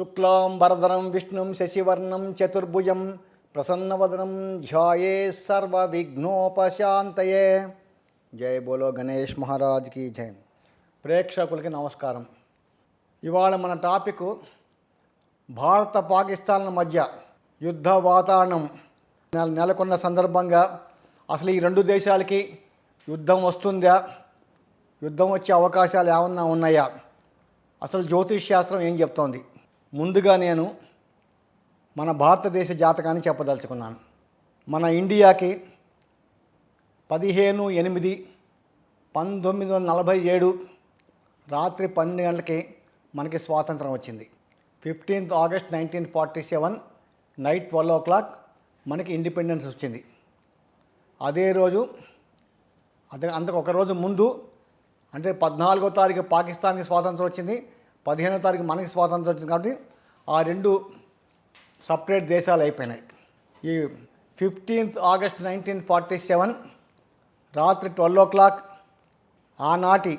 శుక్లాం వరదరం విష్ణుం శశివర్ణం చతుర్భుజం ప్రసన్నవదనం ధ్యాయే సర్వ విఘ్నోపశాంతయే జై బోలో గణేష్ మహారాజ్కి జై. ప్రేక్షకులకి నమస్కారం. ఇవాళ మన టాపిక్ భారత పాకిస్తాన్ల మధ్య యుద్ధ వాతావరణం. నెల- నెలకొన్న సందర్భంగా అసలు ఈ రెండు దేశాలకి యుద్ధం వస్తుందా? యుద్ధం వచ్చే అవకాశాలు ఏమన్నా ఉన్నాయా? అసలు జ్యోతిష్ శాస్త్రం ఏం చెప్తోంది? ముందుగా నేను మన భారతదేశ జాతకాన్ని చెప్పదలుచుకున్నాను. మన ఇండియాకి పదిహేను ఎనిమిది పంతొమ్మిది వందల నలభై ఏడు రాత్రి పన్నెండు గంటలకి మనకి స్వాతంత్రం వచ్చింది. Fifteenth August nineteen forty seven night twelve o'clock మనకి ఇండిపెండెన్స్ వచ్చింది. అదే రోజు అదే అంతకు ఒక రోజు ముందు అంటే పద్నాలుగో తారీఖు పాకిస్తాన్కి స్వాతంత్రం వచ్చింది. పదిహేనో తారీఖు మనకి స్వాతంత్రం వచ్చింది కాబట్టి ఆ రెండు సపరేట్ దేశాలు అయిపోయినాయి. ఈ fifteenth August nineteen forty seven రాత్రి ట్వెల్వ్ ఓ క్లాక్ ఆనాటి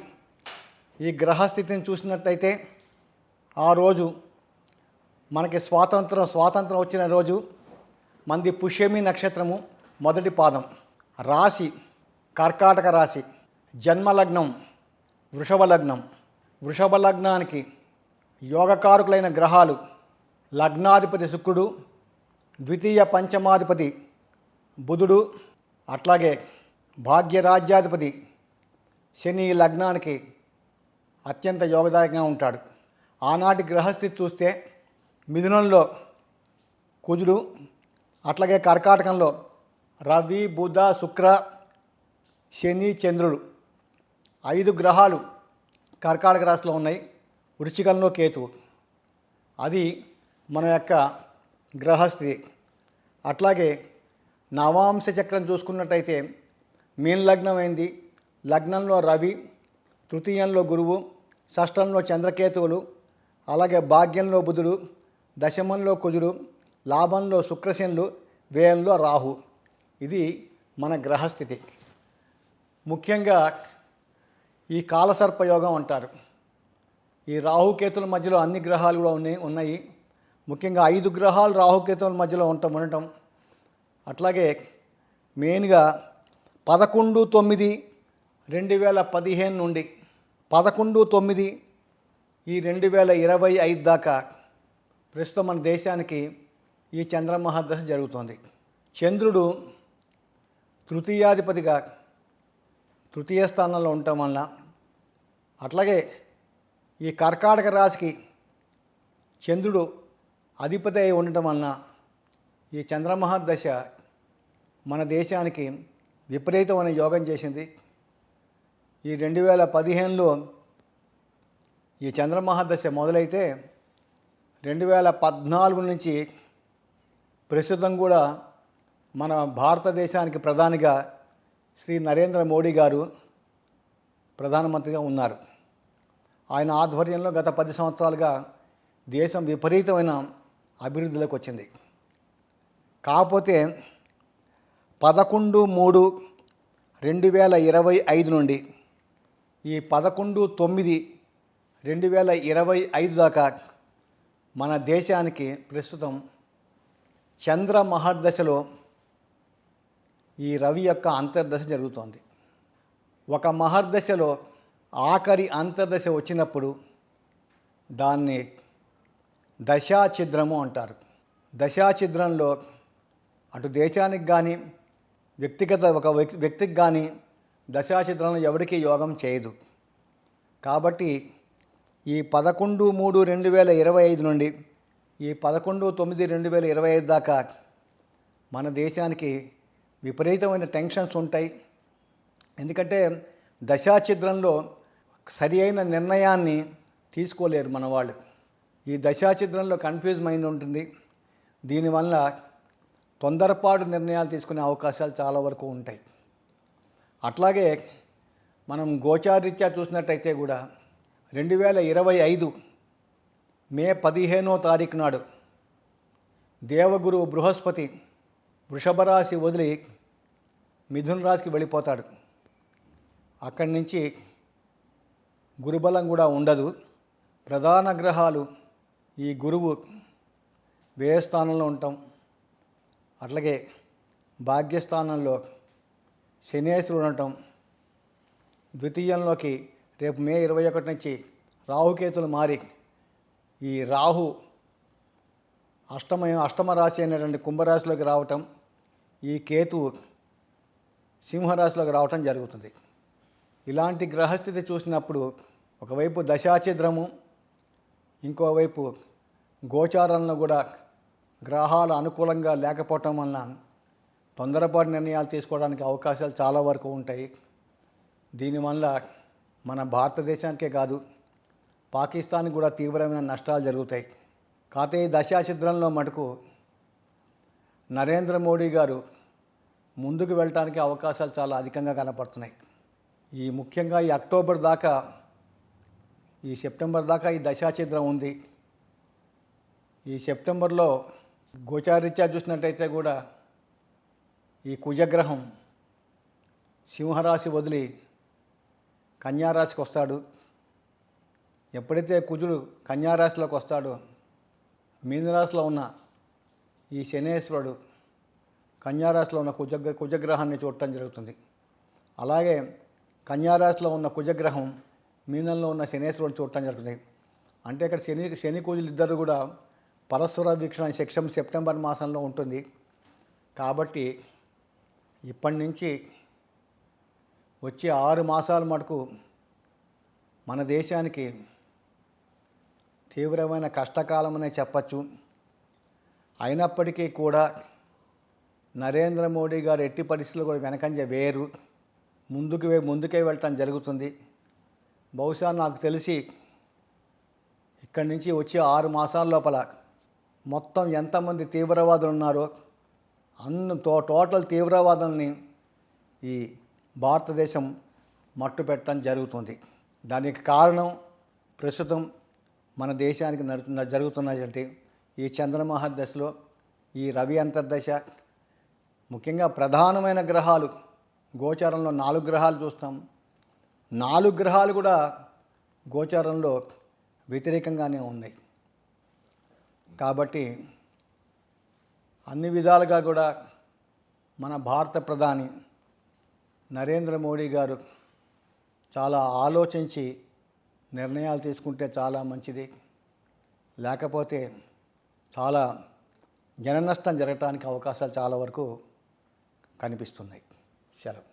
ఈ గ్రహస్థితిని చూసినట్టయితే ఆ రోజు మనకి స్వాతంత్రం స్వాతంత్రం వచ్చిన రోజు మంది పుష్యమి నక్షత్రము మొదటి పాదం. రాశి కర్కాటక రాశి జన్మలగ్నం వృషభ లగ్నం వృషభ లగ్నానికి యోగకారకులైన గ్రహాలు లగ్నాధిపతి శుక్రుడు ద్వితీయ పంచమాధిపతి బుధుడు అట్లాగే భాగ్యరాజ్యాధిపతి శని ఈ లగ్నానికి అత్యంత యోగదాయకంగా ఉంటాడు. ఆనాటి గ్రహస్థితి చూస్తే మిథునంలో కుజుడు అట్లాగే కర్కాటకంలో రవి బుధ శుక్ర శని చంద్రుడు. ఐదు గ్రహాలు కర్కాటక రాశిలో ఉన్నాయి. వృచ్చికంలో కేతువు. అది మన యొక్క గ్రహస్థితి అట్లాగే నవాంశ చక్రం చూసుకున్నట్టయితే మీన్ లగ్నం అయింది. లగ్నంలో రవి తృతీయంలో గురువు షష్టంలో చంద్రకేతువులు అలాగే భాగ్యంలో బుధుడు దశమంలో కుజుడు లాభంలో శుక్రశనులు వ్యయంలో రాహు. ఇది మన గ్రహస్థితి. ముఖ్యంగా ఈ కాలసర్పయోగం అంటారు. ఈ రాహుకేతుల మధ్యలో అన్ని గ్రహాలు కూడా ఉన్నాయి ఉన్నాయి. ముఖ్యంగా ఐదు గ్రహాలు రాహుకేతుల మధ్యలో ఉండటం ఉండటం. అట్లాగే మెయిన్గా పదకొండు తొమ్మిది రెండు వేల పదిహేను నుండి పదకొండు తొమ్మిది ఈ రెండు వేల ఇరవై ఐదు దాకా ప్రస్తుతం మన దేశానికి ఈ చంద్రమహాదశ జరుగుతోంది. చంద్రుడు తృతీయాధిపతిగా తృతీయ స్థానంలో ఉండటం వలన అట్లాగే ఈ కర్కాటక రాశికి చంద్రుడు అధిపతి అయి ఉండటం వలన ఈ చంద్రమహాదశ మన దేశానికి విపరీతమైన యోగం చేసింది. ఈ రెండు వేల పదిహేనులో ఈ చంద్రమహాదశ మొదలైతే రెండు వేల పద్నాలుగు నుంచి ప్రస్తుతం కూడా మన భారతదేశానికి ప్రధానిగా శ్రీ నరేంద్ర మోడీ గారు ప్రధానమంత్రిగా ఉన్నారు. ఆయన ఆధ్వర్యంలో గత పది సంవత్సరాలుగా దేశం విపరీతమైన అభివృద్ధిలోకి వచ్చింది. కాకపోతే పదకొండు మూడు రెండు వేల ఇరవై ఐదు నుండి ఈ పదకొండు తొమ్మిది రెండు వేల ఇరవై ఐదు దాకా మన దేశానికి ప్రస్తుతం చంద్ర మహర్దశలో ఈ రవి యొక్క అంతర్దశ జరుగుతోంది. ఒక మహర్దశలో ఆఖరి అంతర్దశ వచ్చినప్పుడు దాన్ని దశాఛిద్రము అంటారు. దశాఛిద్రంలో అటు దేశానికి కానీ వ్యక్తిగత ఒక వ్యక్తికి కానీ దశాఛిద్రంలో ఎవరికీ యోగం చేయదు. కాబట్టి ఈ పదకొండు మూడు రెండు వేల ఇరవై ఐదు నుండి ఈ పదకొండు తొమ్మిది రెండు వేల ఇరవై ఐదు దాకా మన దేశానికి విపరీతమైన టెన్షన్స్ ఉంటాయి. ఎందుకంటే దశాచిద్రంలో సరి అయిన నిర్ణయాన్ని తీసుకోలేరు మన వాళ్ళు ఈ దశాచిద్రంలో కన్ఫ్యూజ్ మైండ్ ఉంటుంది. దీనివల్ల తొందరపాటు నిర్ణయాలు తీసుకునే అవకాశాలు చాలా వరకు ఉంటాయి. అట్లాగే మనం గోచారీత్యా చూసినట్టయితే కూడా రెండు వేల ఇరవై ఐదు మే పదిహేనో తారీఖు నాడు దేవగురు బృహస్పతి వృషభ రాశి వదిలి మిథున రాశికి వెళ్ళిపోతాడు. అక్కడి నుంచి గురుబలం కూడా ఉండదు. ప్రధాన గ్రహాలు ఈ గురువు వ్యయ స్థానంలో ఉంటాం. అట్లాగే భాగ్యస్థానంలో శనేశ్వరుడు ఉండటం. ద్వితీయంలోకి రేపు మే ఇరవై ఒకటి నుంచి రాహుకేతులు మారి ఈ రాహు అష్టమ అష్టమ రాశి అయినటువంటి కుంభరాశిలోకి రావటం ఈ కేతువు సింహరాశిలోకి రావటం జరుగుతుంది. ఇలాంటి గ్రహస్థితి చూసినప్పుడు ఒకవైపు దశాచిద్రము ఇంకోవైపు గోచారంలో కూడా గ్రహాలు అనుకూలంగా లేకపోవటం వలన తొందరపాటు నిర్ణయాలు తీసుకోవడానికి అవకాశాలు చాలా వరకు ఉంటాయి. దీనివల్ల మన భారతదేశానికే కాదు పాకిస్తాన్కి కూడా తీవ్రమైన నష్టాలు జరుగుతాయి. కాతే ఈ దశాచిద్రంలో మటుకు నరేంద్ర మోడీ గారు ముందుకు వెళ్ళటానికి అవకాశాలు చాలా అధికంగా కనపడుతున్నాయి. ఈ ముఖ్యంగా ఈ అక్టోబర్ దాకా ఈ సెప్టెంబర్ దాకా ఈ దశాచిద్రం ఉంది. ఈ సెప్టెంబర్లో గోచారీత్యా చూసినట్టయితే కూడా ఈ కుజగ్రహం సింహరాశి వదిలి కన్యారాశికి వస్తాడు. ఎప్పుడైతే కుజుడు కన్యారాశిలోకి వస్తాడో మీనరాశిలో ఉన్న ఈ శనేశ్వరుడు కన్యారాశిలో ఉన్న కుజగ్ర కుజగ్రహాన్ని చూడటం జరుగుతుంది. అలాగే కన్యారాశిలో ఉన్న కుజగ్రహం మీనంలో ఉన్న శనేశ్వరుడు చూడటం జరుగుతుంది. అంటే ఇక్కడ శని శని కూజులు ఇద్దరు కూడా పరస్పర వీక్షణ శిక్షం సెప్టెంబర్ మాసంలో ఉంటుంది. కాబట్టి ఇప్పటి నుంచి వచ్చే ఆరు మాసాల మటుకు మన దేశానికి తీవ్రమైన కష్టకాలమనే చెప్పచ్చు. అయినప్పటికీ కూడా నరేంద్ర మోడీ గారు ఎట్టి పరిస్థితులు కూడా వెనకంజ వేరు. ముందుకు వే- ముందుకే వెళ్ళటం జరుగుతుంది. బహుశా నాకు తెలిసి ఇక్కడి నుంచి వచ్చే ఆరు మాసాల లోపల మొత్తం ఎంతమంది తీవ్రవాదులు ఉన్నారో అన్ని తో టోటల్ తీవ్రవాదుల్ని ఈ భారతదేశం మట్టు పెట్టడం జరుగుతుంది. దానికి కారణం ప్రస్తుతం మన దేశానికి నడుతున్న జరుగుతున్నటువంటి ఈ చంద్రమహాదశలో ఈ రవి అంతర్దశ ముఖ్యంగా ప్రధానమైన గ్రహాలు గోచారంలో నాలుగు గ్రహాలు చూస్తాం. నాలుగు గ్రహాలు కూడా గోచారంలో వ్యతిరేకంగానే ఉన్నాయి. కాబట్టి అన్ని విధాలుగా కూడా మన భారత ప్రధాని నరేంద్ర మోడీ గారు చాలా ఆలోచించి నిర్ణయాలు తీసుకుంటే చాలా మంచిది. లేకపోతే చాలా జన నష్టం జరగటానికి అవకాశాలు చాలా వరకు కనిపిస్తున్నాయి. సెలవు.